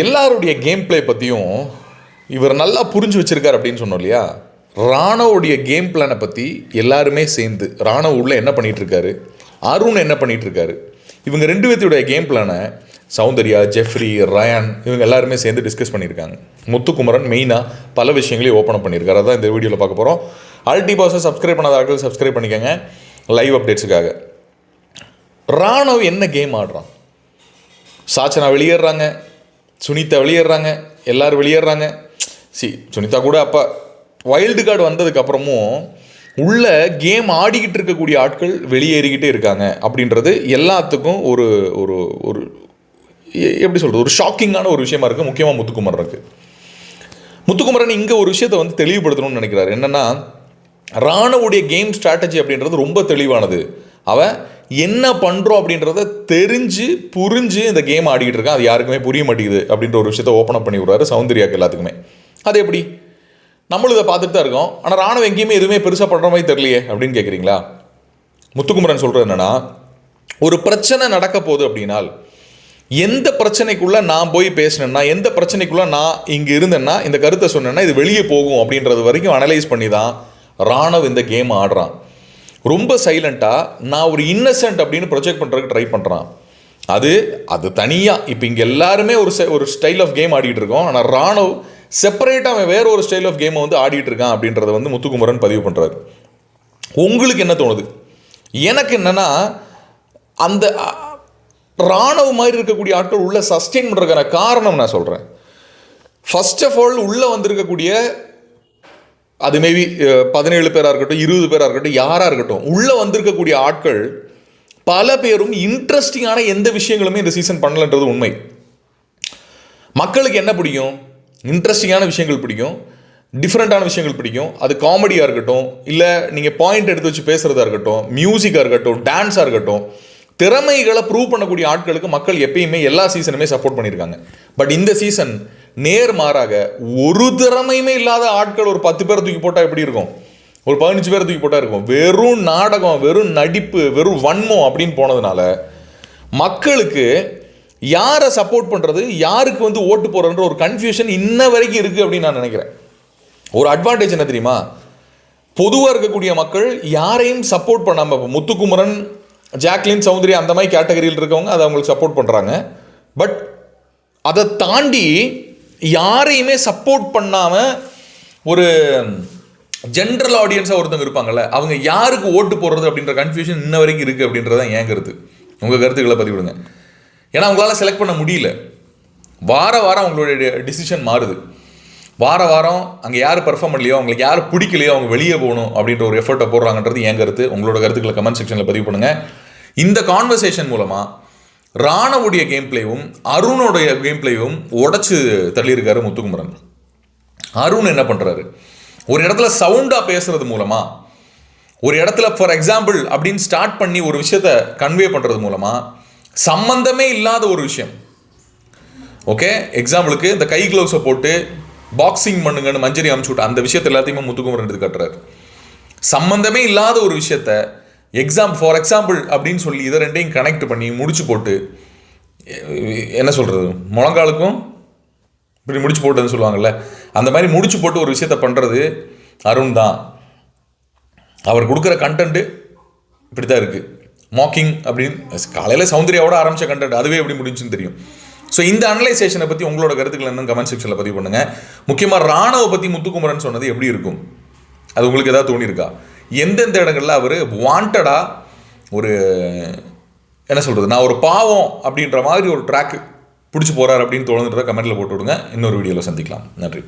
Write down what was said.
எல்லாருடைய game play பற்றியும் இவர் நல்லா புரிஞ்சு வச்சிருக்கார் அப்படின்னு சொன்னோம் இல்லையா? ராணவோடைய கேம் பிளானை பற்றி எல்லாருமே சேர்ந்து ராணுவ உள்ள என்ன பண்ணிகிட்ருக்காரு அருண் என்ன பண்ணிகிட்ருக்காரு இவங்க ரெண்டு பேர்த்துடைய கேம் பிளானை சௌந்தர்யா ஜெஃப்ரி ரயான் இவங்க எல்லாருமே சேர்ந்து டிஸ்கஸ் பண்ணியிருக்காங்க. முத்துக்குமரன் மெயினாக பல விஷயங்களையும் ஓப்பன் அப் பண்ணியிருக்காரு. அதான் இந்த வீடியோவில் பார்க்க போகிறோம் அல்டி பாஸை சப்ஸ்கிரைப் பண்ணாதார்கள் சப்ஸ்கிரைப் பண்ணிக்கோங்க. லைவ் அப்டேட்ஸுக்காக ராணவ் என்ன கேம் ஆடுறான்? சாச்சனா வெளியேறாங்க சுனிதா வெளியேறாங்க எல்லோரும் வெளியேறாங்க சி சுனிதா கூட அப்போ வைல்டு கார்டு வந்ததுக்கப்புறமும் உள்ள கேம் ஆடிக்கிட்டு இருக்கக்கூடிய ஆட்கள் வெளியேறிக்கிட்டே இருக்காங்க அப்படின்றது எல்லாத்துக்கும் ஒரு ஒரு ஒரு எப்படி சொல்கிறது ஒரு ஷாக்கிங்கான ஒரு விஷயமா இருக்குது முக்கியமாக முத்துக்குமரன் இருக்குது முத்துக்குமரன் இங்கே ஒரு விஷயத்தை வந்து தெளிவுபடுத்தணும்னு நினைக்கிறாரு. என்னன்னா ராணுவுடைய கேம் ஸ்ட்ராட்டஜி அப்படின்றது ரொம்ப தெளிவானது. அவன் என்ன பண்ணுறோம் அப்படின்றத தெரிஞ்சு புரிஞ்சு இந்த கேம் ஆடிக்கிட்டு இருக்கான் அது யாருக்குமே புரிய மாட்டேங்குது அப்படின்ற ஒரு விஷயத்த ஓப்பன் அப் பண்ணி விடுறாரு சௌந்தர்யாக்கு எல்லாத்துக்குமே. அது எப்படி? நம்மளும் இதை பார்த்துட்டு தான் இருக்கோம். ஆனால் ராணுவம் எங்கேயுமே எதுவுமே பெருசாக பண்ணுற மாதிரி தெரியலையே அப்படின்னு கேட்குறீங்களா முத்துக்குமரன் சொல்கிறது என்னன்னா ஒரு பிரச்சனை நடக்க போகுது அப்படின்னால் எந்த பிரச்சனைக்குள்ளே நான் போய் பேசினேன்னா எந்த பிரச்சனைக்குள்ளே நான் இங்கே இருந்தேன்னா இந்த கருத்தை சொன்னேன்னா இது வெளியே போகும் அப்படின்றது வரைக்கும் அனலைஸ் பண்ணி தான் ராணவ் இந்த கேம் ஆடுறான். ரொம்ப சைலண்ட்டாக நான் ஒரு இன்னசென்ட் அப்படின்னு ப்ரொஜெக்ட் பண்ணுறதுக்கு ட்ரை பண்ணுறான் அது அது தனியாக இப்போ இங்கே எல்லாருமே ஒரு ஒரு ஸ்டைல் ஆஃப் கேம் ஆடிட்டு இருக்கோம். ஆனால் ராணவ் செப்பரேட்டாக அவன் வேற ஒரு ஸ்டைல் ஆஃப் கேமை வந்து ஆடிட்டு இருக்கான் அப்படின்றத வந்து முத்துக்குமரன் பதிவு பண்ணுறாரு உங்களுக்கு என்ன தோணுது? எனக்கு என்னென்னா அந்த ராணுவ மாதிரி இருக்கக்கூடிய ஆட்கள் உள்ளே சஸ்டெயின் பண்ணுறதுக்கான காரணம் நான் சொல்கிறேன் ஃபஸ்ட் ஆஃப் ஆல் உள்ளே வந்திருக்கக்கூடிய அது மேபி பதினேழு பேராக இருக்கட்டும் இருபது பேராக இருக்கட்டும் யாராக இருக்கட்டும் உள்ளே வந்திருக்கக்கூடிய ஆட்கள் பல பேரும் இன்ட்ரெஸ்டிங்கான எந்த விஷயங்களுமே இந்த சீசன் பண்ணலன்றது உண்மை. மக்களுக்கு என்ன பிடிக்கும்? இன்ட்ரெஸ்டிங்கான விஷயங்கள் பிடிக்கும். டிஃப்ரெண்ட்டான விஷயங்கள் பிடிக்கும். அது காமெடியாக இருக்கட்டும் இல்லை நீங்கள் பாயிண்ட் எடுத்து வச்சு பேசுகிறதா இருக்கட்டும் மியூசிக்காக இருக்கட்டும் டான்ஸாக இருக்கட்டும் திறமைகளை ப்ரூவ் பண்ணக்கூடிய ஆட்களுக்கு மக்கள் எப்பயுமே எல்லா சீசனுமே சப்போர்ட் பண்ணியிருக்காங்க பட் இந்த சீசன் நேர் மாறாக ஒரு திறமையுமே இல்லாத ஆட்கள் ஒரு பத்து பேரை தூக்கி போட்டால் எப்படி இருக்கும்? ஒரு பதினஞ்சு பேரை தூக்கி போட்டால் இருக்கும். வெறும் நாடகம் வெறும் நடிப்பு வெறும் வன்மம் அப்படின்னு போனதுனால மக்களுக்கு யாரை சப்போர்ட் பண்ணுறது யாருக்கு வந்து ஓட்டு போடுறன்ற ஒரு கன்ஃபியூஷன் இன்ன வரைக்கும் இருக்குது அப்படின்னு நான் நினைக்கிறேன். ஒரு அட்வான்டேஜ் என்ன தெரியுமா? பொதுவாக இருக்கக்கூடிய மக்கள் யாரையும் சப்போர்ட் பண்ணாமல் இப்போ முத்துக்குமரன் ஜாக்லின் சௌந்தரி அந்த மாதிரி கேட்டகரியில் இருக்கவங்க அதை அவங்களுக்கு சப்போர்ட் பண்ணுறாங்க பட் அதை தாண்டி யாரையுமே சப்போர்ட் பண்ணாமல் ஒரு ஜென்ரல் ஆடியன்ஸாக ஒருத்தவங்க இருப்பாங்கல்ல அவங்க யாருக்கு ஓட்டு போடுறது அப்படின்ற கன்ஃபியூஷன் இன்ன வரைக்கும் இருக்குது அப்படின்றத என் கருத்து. உங்கள் கருத்துக்களை பதிவிடுங்க ஏன்னா அவங்களால செலக்ட் பண்ண முடியல. வார வாரம் அவங்களுடைய டிசிஷன் மாறுது. வார வாரம் அங்கே யார் பெர்ஃபார்ம் பண்ணலையோ அவங்களுக்கு யார் பிடிக்கலையோ அவங்க வெளியே போகணும் அப்படின்ற ஒரு எஃபர்ட்டை போடுறாங்கன்றது என் கருத்து. உங்களோட கருத்துக்களை கமெண்ட் செக்ஷனில் பதிவு பண்ணுங்கள் இந்த கான்வர்சேஷன் மூலமாக ராணவுடைய கேம் பிளேவும் அருணுடைய கேம் பிளேவும் உடச்சு தள்ளியிருக்காரு முத்துக்குமரன். அருண் என்ன பண்ணுறாரு ஒரு இடத்துல சவுண்டாக பேசுறது மூலமாக ஒரு இடத்துல ஃபார் எக்ஸாம்பிள் அப்படின்னு ஸ்டார்ட் பண்ணி ஒரு விஷயத்த கன்வே பண்ணுறது மூலமாக சம்மந்தமே இல்லாத ஒரு விஷயம். ஓகே எக்ஸாம்பிளுக்கு இந்த கை க்ளவுஸை போட்டு பாக்ஸிங் பண்ணுங்கன்னு மஞ்சரி அமுச்சு விட்டு அந்த விஷயத்தை எல்லாத்தையுமே முத்துக்குமரன் எடுத்து காட்டுறாரு. சம்மந்தமே இல்லாத ஒரு விஷயத்த எக்ஸாம் ஃபார் எக்ஸாம்பிள் அப்படின்னு சொல்லி இதை ரெண்டையும் கனெக்ட் பண்ணி முடிச்சு போட்டு என்ன சொல்கிறது முழங்காலுக்கும் இப்படி முடிச்சு போட்டுன்னு சொல்லுவாங்கள்ல அந்த மாதிரி முடிச்சு போட்டு ஒரு விஷயத்த பண்ணுறது அருண் தான். அவர் கொடுக்குற கண்டென்ட்டு இப்படி தான் இருக்குது மாக்கிங் அப்படின்னு காலையில் சௌந்தர்யாவோட ஆரம்பித்த கண்டென்ட் அதுவே எப்படி முடிஞ்சுன்னு தெரியும். ஸோ இந்த அனலைசேஷனை பற்றி உங்களோட கருத்துக்கள் என்னன்னு கமெண்ட் செக்ஷனில் பதிவு பண்ணுங்கள் முக்கியமாக ராணுவ பற்றி முத்துக்குமரன் சொன்னது எப்படி இருக்கும்? அது உங்களுக்கு ஏதாவது தோணியிருக்கா? எந்தெந்த இடங்களில் அவர் வாண்டடாக ஒரு என்ன சொல்கிறது நான் ஒரு பாவம் அப்படின்ற மாதிரி ஒரு ட்ராக் பிடிச்சி போகிறார் அப்படின்னு தோணுன்றதை கமெண்ட்டில் போட்டு விடுங்க. இன்னொரு வீடியோவில் சந்திக்கலாம். நன்றி.